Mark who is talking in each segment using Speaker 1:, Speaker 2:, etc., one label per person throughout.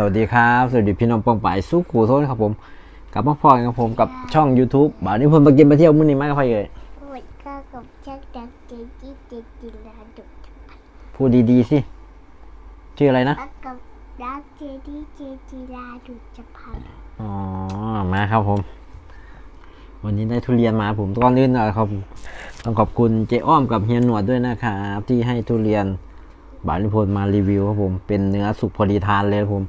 Speaker 1: สวัสดีครับ สวัสดีพี่น้องปองป่ายสุขูโทษครับผมกลับมาพอกันครับผมกับช่อง YouTube บ่าวนี้ผมมากินมาเที่ยวมื้อนี้มากับใครเอ่ย
Speaker 2: ก็กับชักดักเจจิเจจิลาดุ
Speaker 1: พูดดีๆสิชื่ออะไรนะ
Speaker 2: กับดักเจจิเจจิลาดุจะพัง
Speaker 1: อ๋อมาครับผม วันนี้ได้ทุเรียนมาผมก่อนอื่นนะครับต้องขอบคุณเจ๊อ้อมกับเฮียหนวดด้วยนะครับที่ให้ทุเรียนบาวนิพนธ์มารีวิวครับผม เป็นเนื้อสุกพอดีทานเลยครับผม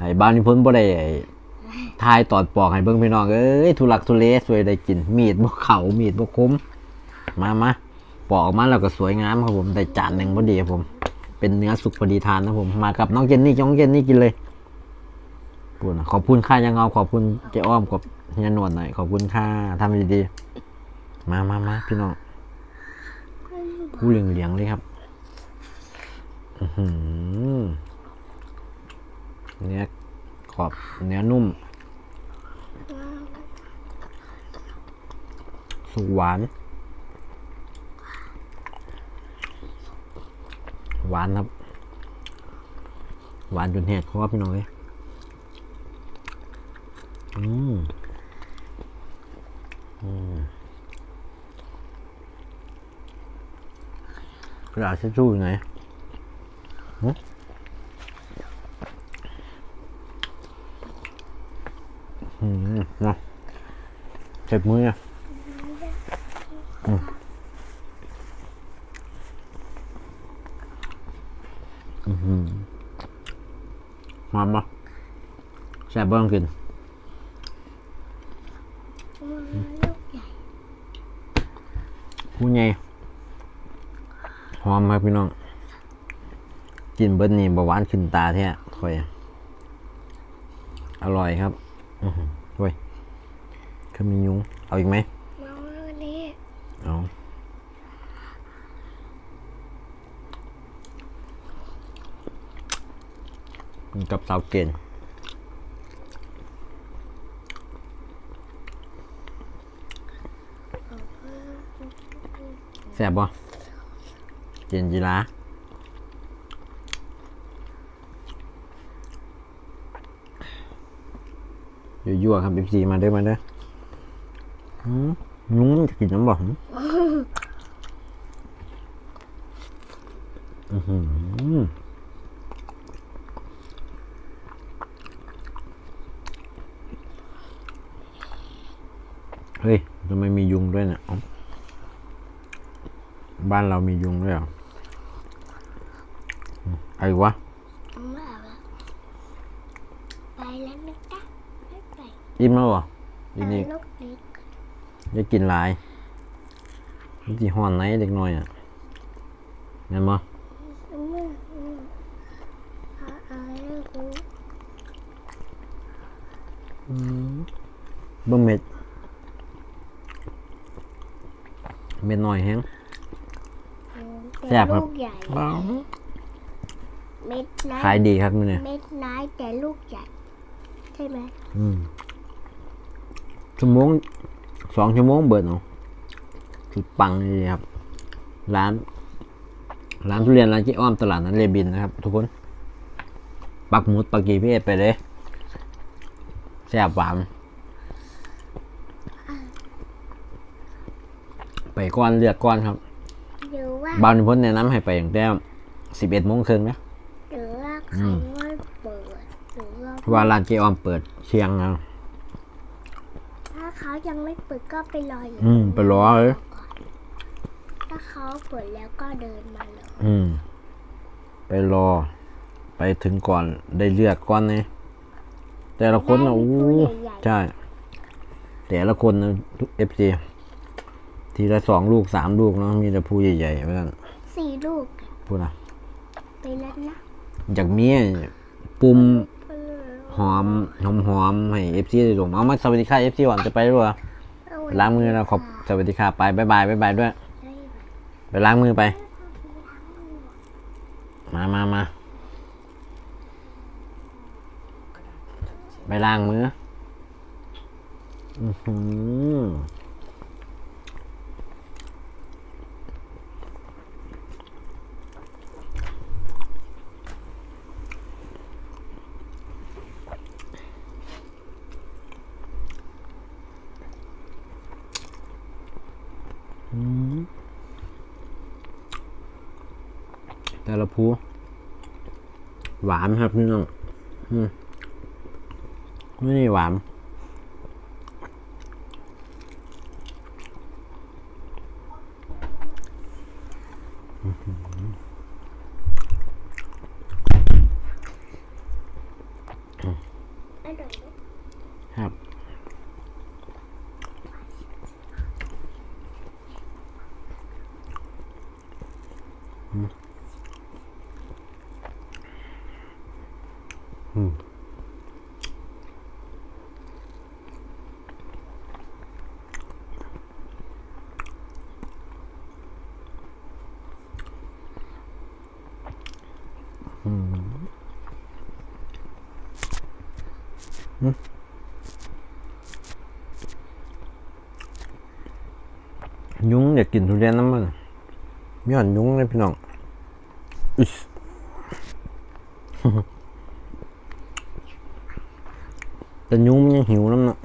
Speaker 1: ไอ้บ้าวนิพนธ์บ่ได้ทายตอดปอกให้เบิ่งพี่น้องเอ้ยทุลักทุเลสวยได้กิน มีดบ่เข่ามีดบ่คมมามาปอกออกมาแล้วก็สวยงามครับผมได้จานหนึ่งพอดีครับผม เป็นเนื้อสุกพอดีทานนะผม มากับน้องเจนนี่น้องเจนนี่กินเลยพูดนขอบคุณค่ายังเงาขอบคุณเจ้อ้อมกับเฮียหนวดหน่อยขอบคุณค่าทำดีๆมามามาพี่น้องผู้เหลียงๆเลยครับ อื้อหือ เนื้อขอบเนื้อนุ่ม สุกหวาน หวานครับ หวานจนแหกคอพี่น้อยอืมอืมกระดาษทิชชู่อยู่ไหนหึอื มาเจ็บมืออะหอมปะแซ่บเบิ้งกินผู้ใหญ่หอมครับพี่น้อง กินเบิ้นี่บาหวานขึ้นตาแท้ค่อย อร่อยครับ อื อหือเว้ยคือมียุง เอาอีกไหม
Speaker 2: น้องวันนี้
Speaker 1: เอากินกับสาวเกณฑ์แซ่บบ่เจนจีรายั่วๆครับ FC มาเด้อมาเด้อหืม ยุงมันจะกินน้ำบ่หืมอื้อหือเฮ้ยทำไมมียุงด้วยเนี่ยเอ้าบ้านเรามียุงด้วยเหรออืมไอ้วะ
Speaker 2: มาแล้วไปแล้วนะจ๊ะไปไป
Speaker 1: อิ่มแล้วเหรอทีนี้
Speaker 2: ลูกเล็ก
Speaker 1: จะกินหลายมันสิฮ้อนไหนเด็กน้อยอะเห็นบ่
Speaker 2: อืมอืมเอาเอาให้กู
Speaker 1: เบิ่งเม็ด เม็ดน้อยแฮงแซ่บครับ
Speaker 2: ลูกใหญ่เม็ดน้อย
Speaker 1: ขายดีครับมื้อนี้
Speaker 2: เม็ดน้อยแต่ลูกใหญ่ ใช่ไหม
Speaker 1: อืมชั่วโมง สองชั่วโมงเบิดเนาะสุดปังเลยครับ ร้าน ร้านทุเรียนร้านเจ๊อ้อมตลาดนัดเรบินนะครับ ทุกคน ปักหมุดปักกีเพศไปเลยแซ่บหวานไปก้อนเลือกก้อนครับ
Speaker 2: หรือว่า
Speaker 1: บาวนิพนธ์แนะนำให้ไปอย่างแต้มสิบเอ็ดโมงครึ่งนะ
Speaker 2: หรือว่า
Speaker 1: อื
Speaker 2: เขา
Speaker 1: ม
Speaker 2: ไม่เปิดหรือว่า
Speaker 1: เพราะว่าร้านเจ๊อ้อมเปิดเชียงนะ
Speaker 2: ถ้าเขา ยังไม่เปิดก็ไปรออยู่
Speaker 1: อืม ไปรอเลย
Speaker 2: ถ้าเขาเปิดแล้วก็เดินมาเลย
Speaker 1: อืม ไปรอ ไปถึงก่อนได้เลือกก่อนนี่แต่ละคนนะอู้
Speaker 2: ใหญ่
Speaker 1: ใช่ แต่ละคนนะทุกเอฟซีทีละสองลูกสามลูกเนาะมีแต่ผู้ใหญ่ๆเพราะนั้น
Speaker 2: ๆสี่ลูก
Speaker 1: พูดนะ
Speaker 2: ไปแล้วนะ
Speaker 1: จากเมียปุ่ม
Speaker 2: เออ
Speaker 1: หอมหอมหอมๆให้เอฟซีได้ลงเอามาสวัสดีค่ะเอฟซีก่อนจะไปด้วย
Speaker 2: เอาไว้
Speaker 1: ล้างมือแล้วขอบสวัสดีค่ะไปบายบายบายบายด้วย
Speaker 2: ได้
Speaker 1: ไปล้างมือไป มามามาไปล้างมือ อือหือ แต่ละพูหวานครับพี่น้องอืมนี่หวาน ยุงอยากกินทุเรียนน้ำมันมีหอนยุงเลยพี่น้องอิสแต่ยุงมันยังหิวน้ำเนาะ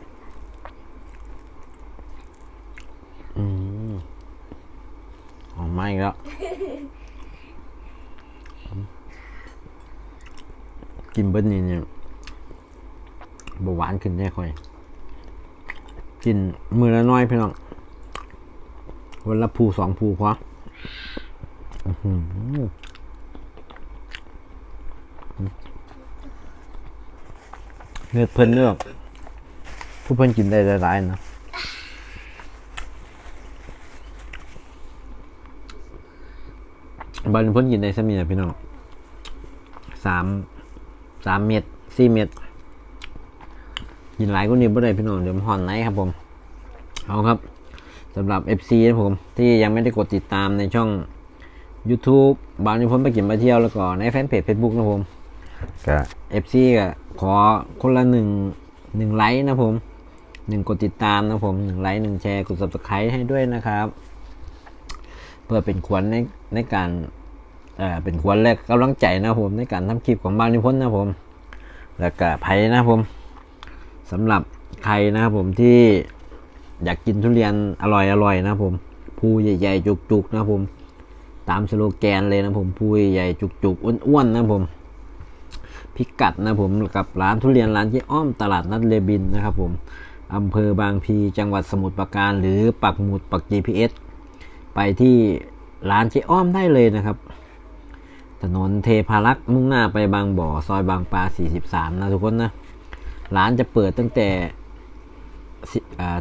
Speaker 1: อืมออกมาอีกแล้ว กินเบิ้ลนี่เนี่ยบหวานขึ้นได้ค่อย กินมือละน้อยพี่น้อง วันละภูสองภูพอเนื้อเพิ่นเลือผู้เพิ่นกินได้หลายๆนะบันเพิ่นกินได้สมีนะพี่น้องสามสามเม็ดสี่เม็ดกินหลายก็นี้บ่ได้พี่น้องเดี๋ยวมันห่อนไหนครับผม เอาครับ สำหรับ FC นะผมที่ยังไม่ได้กดติดตามในช่อง YouTube บางนิพนธ์ไปกินมาเที่ยวแล้วก็ในแฟนเพจ Facebook นะผมก็ FC ก็ขอคนละหนึ่งหนึ่งไลค์นะผมหนึ่งกดติดตามนะผมหนึ่งไลค์หนึ่งแชร์กด subscribe ให้ด้วยนะครับ เพื่อเป็นขวัญในในการเอ่อเป็นขวัญและกำลังใจนะผมในการทำคลิปของบางนิพนธ์นะผม แล้วก็ไผ่นะผมสำหรับใครนะครับผมที่ อยากกินทุเรียนอร่อยอร่อยนะผมภูใหญ่ๆจุกๆนะผม ตามสโลแกนเลยนะผมภูใหญ่จุกๆอ้วนๆนะผมพิกัดนะผมกับร้านทุเรียนร้านที่อ้อมตลาดนัดเลบินนะครับผมอำเภอบางพีจังหวัดสมุทรปราการ หรือปักหมุดปัก GPS ไปที่ร้านเจ๊อ้อมได้เลยนะครับ ถนนเทพารักษ์มุ่งหน้าไปบางบ่อ ซอยบางปลา 43 นะทุกคนนะ ร้านจะเปิดตั้งแต่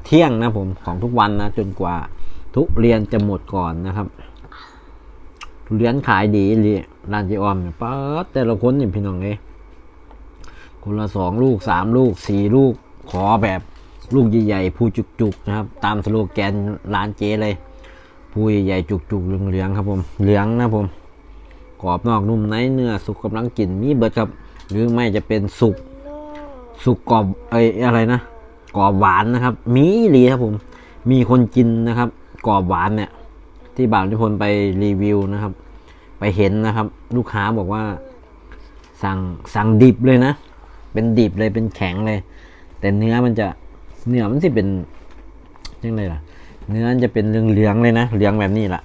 Speaker 1: เที่ยงนะผมของทุกวันนะจนกว่าทุเรียนจะหมดก่อนนะครับทุเรียนขายดีเลยร้านเจออมเนี่ยป๊าดแต่ละคนนี่พี่น้องเอ้ยคนละสองลูกสามลูกสี่ลูกขอแบบลูกใหญ่ๆผู้จุกๆนะครับ ตามสโลแกนร้านเจเลยผู้ใหญ่ๆจุกๆเหลืองๆครับผมเหลืองนะผมกรอบนอกนุ่มในเนื้อสุกกำลังกินมีเบิดครับ หรือไม่จะเป็นสุกสุกกรอบเอ้อะไรนะ กรอบหวานนะครับ มีหลีครับผม มีคนกินนะครับกรอบหวานเนี่ย ที่บ่าวนิพนธ์ไปรีวิวนะครับ ไปเห็นนะครับ ลูกค้าบอกว่า สั่งสั่งดิบเลยนะ เป็นดิบเลยเป็นแข็งเลย แต่เนื้อมันจะเนื้อมันสิเป็นยังไงล่ะ เนื้อมันจะเป็นเหลืองๆเลยนะเหลืองแบบนี้แหละ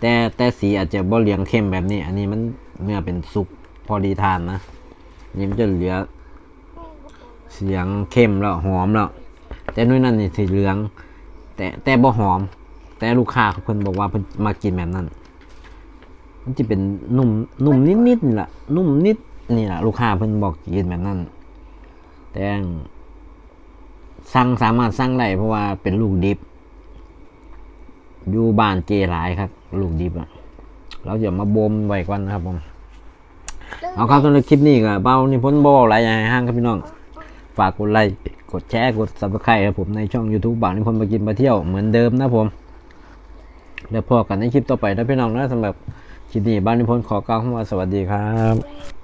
Speaker 1: แต่แต่สีอาจจะบ่เหลืองเข้มแบบนี้ อันนี้มันเนื้อเป็นสุกพอดีทานนะนี่มันจะเหลือ เสียงเข้มแล้วหอมแล้วแต่ด้วยนั่นนี่สีเหลือง แต่แต่บ่หอม แต่ลูกค้าเขาเพิ่นบอกว่าเพิ่นมากินแบบนั้น มันจะเป็นนุ่มนุ่มนิดนี่ล่ะ นุ่มนิดนี่ละลูกค้าเพิ่นบอกกินแบบนั้น แต่สั่งสามารถสั่งได้เพราะว่าเป็นลูกดิบ อยู่บ้านเจหลายครับ ลูกดิบอะเราจะมาบ่มไว้ก่อนนะครับผมเอาครับสำหรับคลิปนี้ก็เบานี่พ้นบ่หลายอย่างให้ห้างครับพี่น้อง ฝากกดไลค์กดแชร์กดซับสไครต์ครับผมในช่อง YouTube บ่าวนิพนธ์มากินมาเที่ยวเหมือนเดิมนะผมแล้วพอกันในคลิปต่อไปนะพี่น้องนะสำหรับคลิปนี้บ้านนิพนธ์ขอกล่าวคำว่าสวัสดีครับ